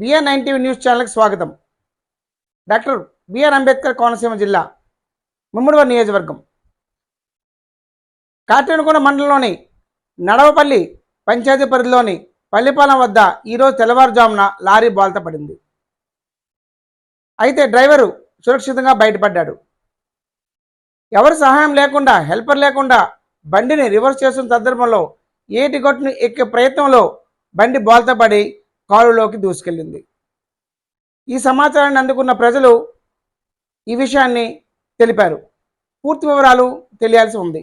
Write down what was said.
BR nine news ఛానల్కి స్వాగతం. Doctor BR Ambedkar Konaseema జిల్లా ముమ్మడివారి నియోజకవర్గం. కాటేనుకోన మండలంలోని నడవపల్లి పంచాయతీ పరిధిలోని పల్లిపాలెం వద్ద ఈరోజు తెల్లవారుజామున లారీ బాల్త పడింది. అయితే డ్రైవరు సురక్షితంగా బయటపడ్డాడు. ఎవరు సహాయం లేకుండా హెల్పర్ లేకుండా బండిని రివర్స్ చేస్తున్న సందర్భంలో ఏటి గట్టును ఎక్కే ప్రయత్నంలో బండి బోల్తపడి కాలులోకి దూసుకెళ్ళింది. ఈ సమాచారాన్ని అందుకున్న ప్రజలు ఈ విషయాన్ని తెలిపారు. పూర్తి వివరాలు తెలియాల్సి ఉంది.